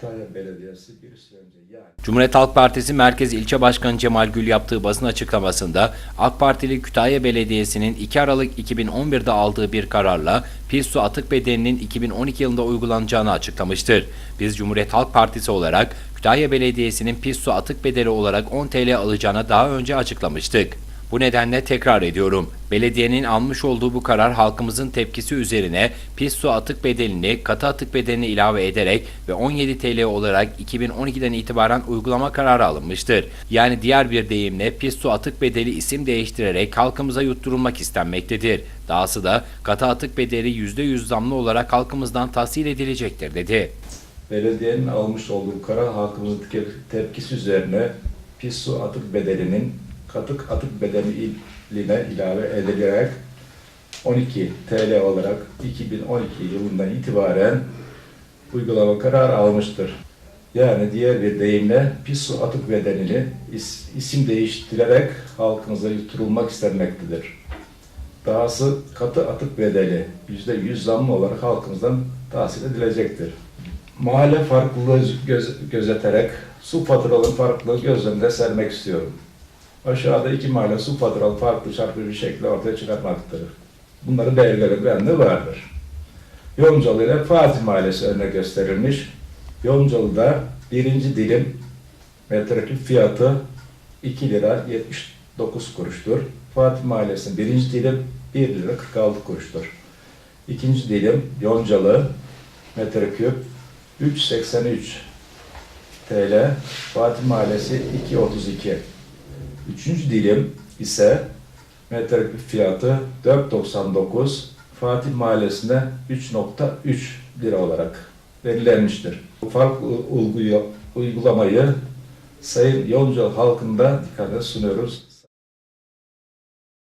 Kütahya Belediyesi bir süre önce yani Cumhuriyet Halk Partisi Merkez İlçe Başkanı Cemal Gül yaptığı basın açıklamasında AK Partili Kütahya Belediyesi'nin 2 Aralık 2011'de aldığı bir kararla pis su atık bedelinin 2012 yılında uygulanacağını açıklamıştır. Biz Cumhuriyet Halk Partisi olarak Kütahya Belediyesi'nin pis su atık bedeli olarak 10 TL alacağını daha önce açıklamıştık. Bu nedenle tekrar ediyorum. Belediyenin almış olduğu bu karar halkımızın tepkisi üzerine pis su atık bedelini katı atık bedelini ilave ederek ve 17 TL olarak 2012'den itibaren uygulama kararı alınmıştır. Yani diğer bir deyimle pis su atık bedeli isim değiştirerek halkımıza yutturulmak istenmektedir. Dahası da katı atık bedeli %100 zamlı olarak halkımızdan tahsil edilecektir dedi. belediyenin almış olduğu karar halkımızın te- tepkisi üzerine pis su atık bedelinin katık atık bedeline ilave edilerek 12 TL olarak 2012 yılından itibaren uygulama kararı almıştır. Yani diğer bir deyimle pis su atık bedelini is- isim değiştirerek halkımıza yutturulmak istenmektedir. Dahası katı atık bedeli %100 zamlı olarak halkımızdan tahsil edilecektir. Mahalle farklılığı göz- gözeterek su faturalı farklılığı göz sermek istiyorum. Aşağıda iki mahalle su faturalı farklı çarpı bir şekilde ortaya çıkartmaktadır. Bunların belgeleri vardır. Yoncalı ile Fatih Mahallesi örnek gösterilmiş. Yoncalı'da birinci dilim metreküp fiyatı 2 lira 79 kuruştur. Fatih Mahallesi'nin birinci dilim 1 lira 46 kuruştur. İkinci dilim Yoncalı metreküp 3.83 TL. Fatih Mahallesi 2.32. Üçüncü dilim ise metreküp fiyatı 4.99 Fatih Mahallesi'nde 3.3 lira olarak belirlenmiştir. Bu farklı uygulamayı Sayın Yonca halkında dikkate sunuyoruz.